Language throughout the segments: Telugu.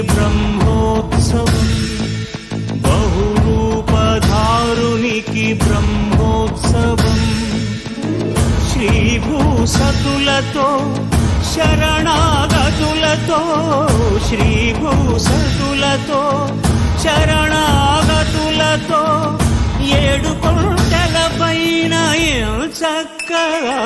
బ్రహ్మోత్సవం. బహురూపధారునికి బ్రహ్మోత్సవం. శ్రీభూసతులతో శరణాగతులతో శ్రీభూసతులతో శరణాగతులతో ఏడు కొండల పైన చక్కగా.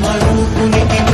మరూపునికి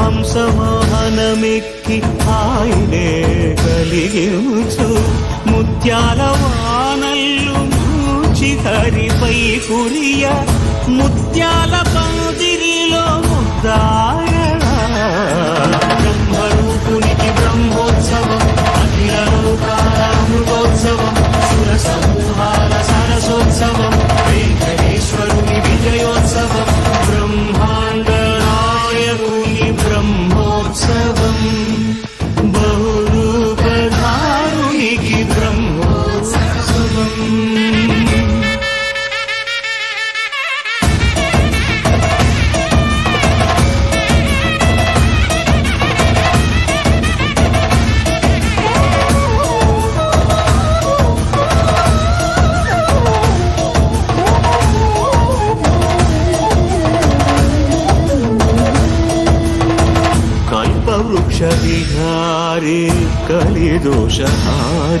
హంసవాహనమెక్కి ఆయనే కలిగించు. ముత్యాల వానల్లు మూచి హరిపై కురియ. ముత్యాల పందిరిలో ముద్దాయ బ్రహ్మరూపునికి బ్రహ్మోత్సవం అఖిల లోకాల అమృతోత్సవం సుర సమూహాల సరసోత్సవం వెంకటేశ్వరుని విజయోత్సవం.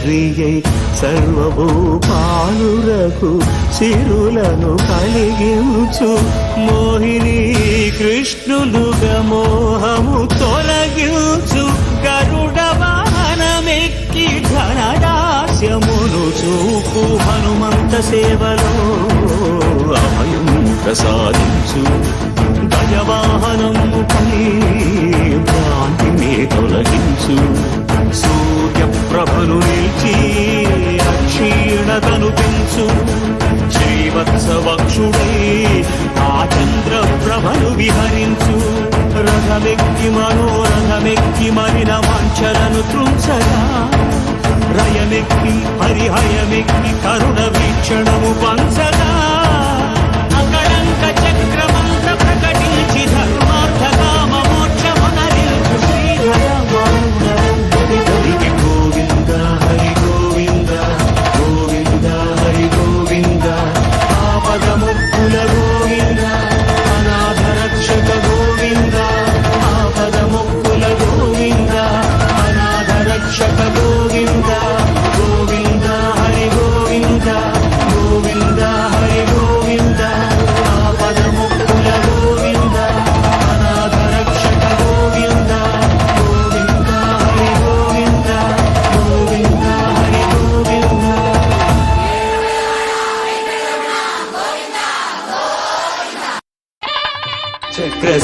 తండ్రియై సర్వభూపాలురకు సిరులను కలిగించు. మోహిని కృష్ణులుగా మోహము తొలగించు. గరుడ వాహనమెక్కి ఘనదాస్యమును చూపు. హనుమంత సేవలో అభయం ప్రసాదించు. గజవాహనముపై భ్రాంతిని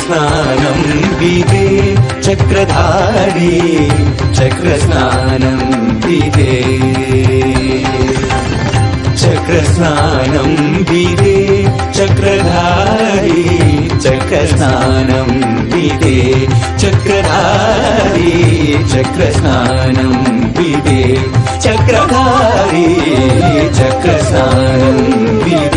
చక్రస్నానం విదే చక్రధారి చక్రస్నానం విదే చక్రస్నానం విదే చక్రధారి చక్రస్నానం విదే చక్రధారి చక్రస్నానం విదే చక్రధారి చక్రస్నానం విదే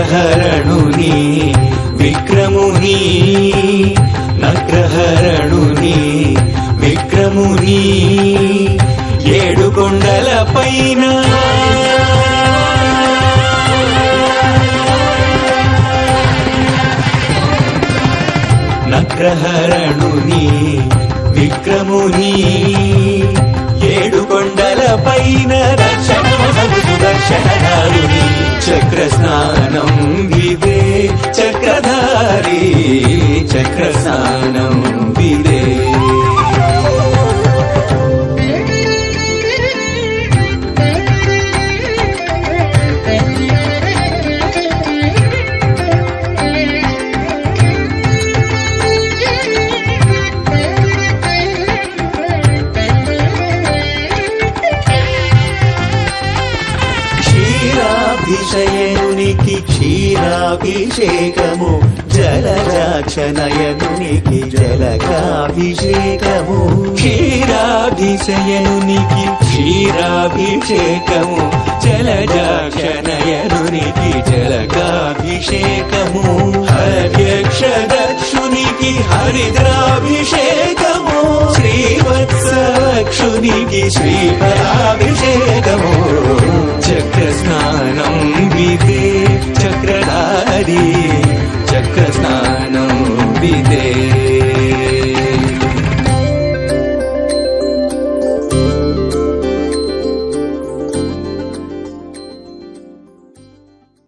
నగ్రహరణుని విక్రముని నగ్రహరణుని విక్రముని ఏడు కొండల పైన. నగ్రహరణుని విక్రముని ఏడు కొండల పైన రక్షణ సుదర్శనదారుని చక్ర స్నానం విదే. చక్రధారి చక్ర స్నానం విదే. జలజాక్షనయనునికి జలకాభిషేకము. క్షీరాభిషయనునికి క్షీరాభిషేకము. జలజాక్షనయనునికి జలకాభిషేకము. అధ్యక్ష దక్షునికి హరిద్రాభిషేకము. శ్రీవత్సక్షునికి శ్రీపరాభిషేకము. చక్ర స్నానం విదే చక్రధారీ